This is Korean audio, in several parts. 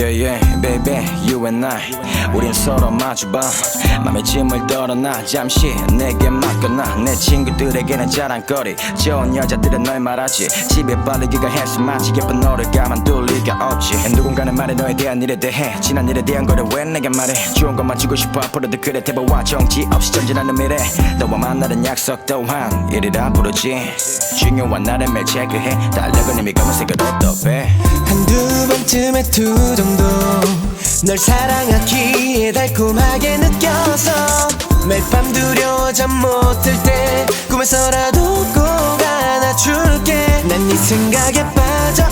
Yeah yeah baby you and I. 우린 서로 마주봐. 맘에 짐을 덜어놔. 잠시 내게 맡겨놔. 내 친구들에게는 자랑거리. 좋은 여자들은 널 말하지. 집에 빨리기가 해서 마치 예쁜 너를 가만둘 리가 없지. 누군가는 말해 너에 대한 일에 대해. 지난 일에 대한 거를 왜 내게 말해? 좋은 것만 주고 싶어. 앞으로도 그래. 대보와 정지 없이 전진하는 미래. 너와 만나는 약속 또한 일이라 부르지. 중요한 날을 매일 체크해. 달력은 이미 검은색으로 떠배 한두 번쯤에 두 정도 널 사랑하기에 달콤하게 느껴서 매일 밤 두려워 잠 못 들 때 꿈에서라도 꼭 안아줄게. 난 네 생각에 빠져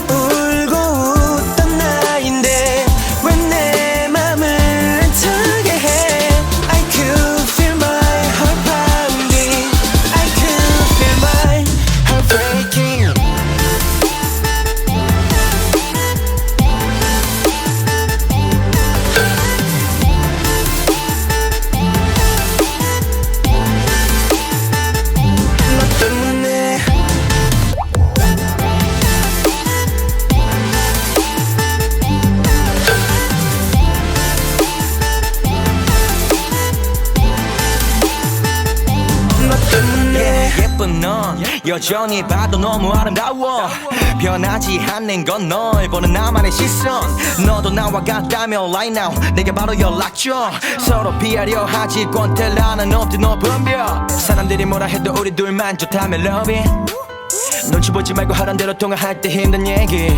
너 때문에 예쁜 넌 여전히 봐도 너무 아름다워. 변하지 않는 건 널 보는 나만의 시선. 너도 나와 같다면 right now 내게 바로 연락 줘. 서로 피하려 하지 권태라는 높디 높은 벽 사람들이 뭐라 해도 우리 둘만 좋다면 love it. 눈치 보지 말고 하란 대로 통화할 때 힘든 얘기.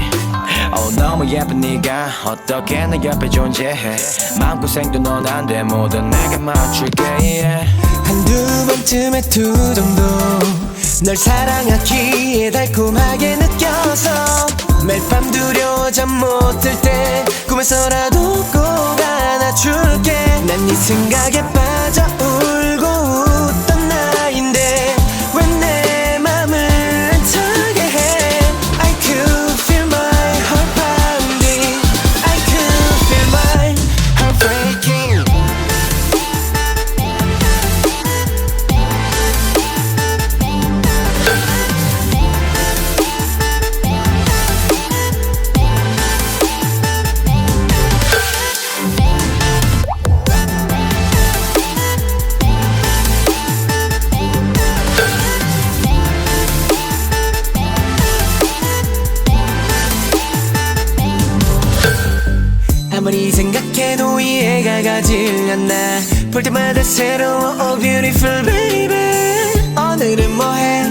oh, 너무 예쁜 네가 어떻게 내 옆에 존재해. 마음고생도 넌 안 돼. 모두 내가 맞출게 yeah. 한두 번쯤에 두 정도. 널 사랑하기에 달콤하게 느껴서. 매일 밤 두려워 잠 못 들 때 꿈에서라도 꼭 안아줄게. 난 네 생각에 빠져 아무리 생각해도 이해가 가질 않나. 볼 때마다 새로워 Oh beautiful baby. 오늘은 뭐해?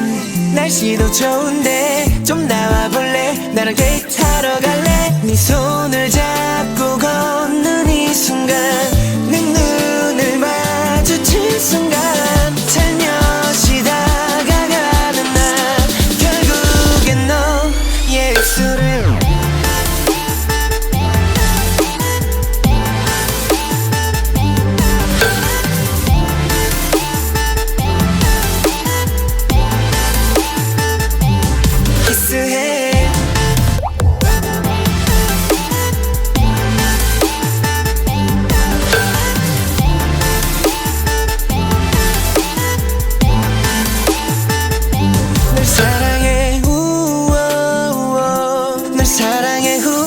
날씨도 좋은데 좀 나와볼래? 나랑 데이트하러 갈래? 네손 사랑해 우